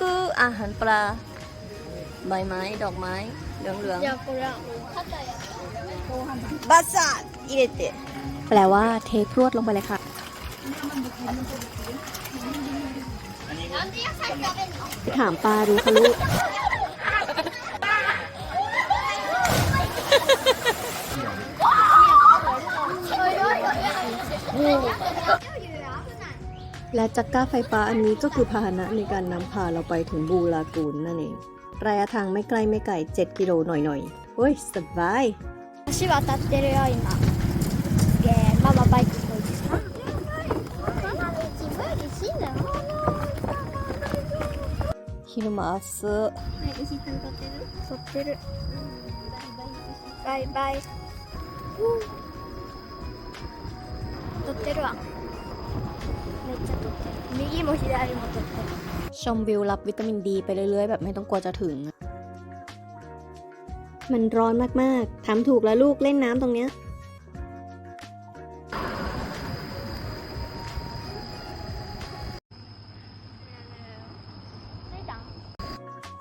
กุอาหารปลา ใบไม้ดอกไม้เหลืองเหลืองบาซาอิเรเตแปลว่าเทพรวดลงไปเลยค่ะถามปลารู้คะลูกโอ้ และจักร้าไฟฟ้าอันนี้ก็คือพาหนะในการนำพาเราไปถึงบูลากูนนั่นเอง ระยะทางไม่ไกลไม่ไกล 7 กิโลหน่อยๆเฮ้ย สบาย 橋渡ってるよ今えー、ママバイクこいでママ道無理しんだよ ฮิルมาส はい、石井さん撮ってる撮ってるバイバイ撮ってるわ ชมวิวรับวิตามินดีไปเรื่อยๆ แบบไม่ต้องกลัวจะถึง มันร้อนมากๆ ทำถูกแล้วลูกเล่นน้ำตรงเนี้ย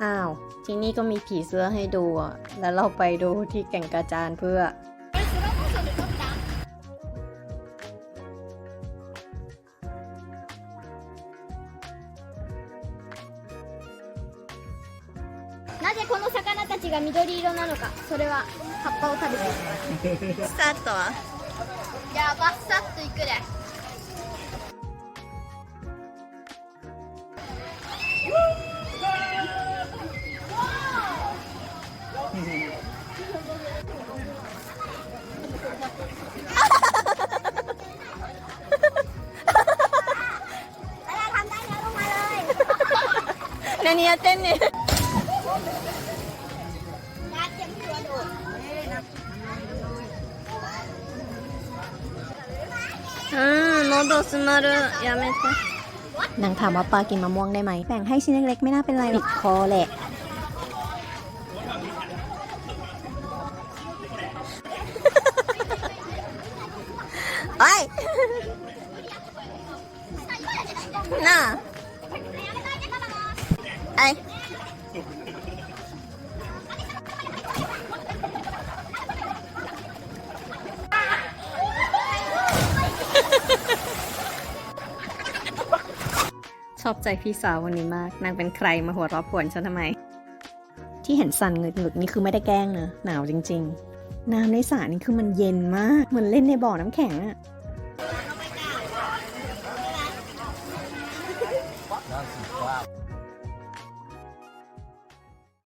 อ้าว ที่นี่ก็มีผีเสื้อให้ดูอะ แล้วเราไปดูที่แก่งกระจานเพื่อ なぜこの魚たちが緑色なのかそれは葉っぱを食べている。スタートは？じゃあバッサッといくで。何やってんねん。อืม喉詰まるやめてนางถามว่าปลากินมะม่วงได้ไหมแบ่งให้ชิ้นเล็กๆไม่น่าเป็นไรหรอกติดคอแหละ ไอ้ยน่าไอ้ อบใจพี่สาววันนี้มาก นางเป็นใครมาหัวเรอบผวนฉันทำไม ที่เห็นสั่นเงึกนี่คือไม่ได้แกล้งเนอะหนาวจริง ๆ น้ำในสระนี่คือมันเย็นมากเหมือนเล่นในบ่อน้ำแข็งอะ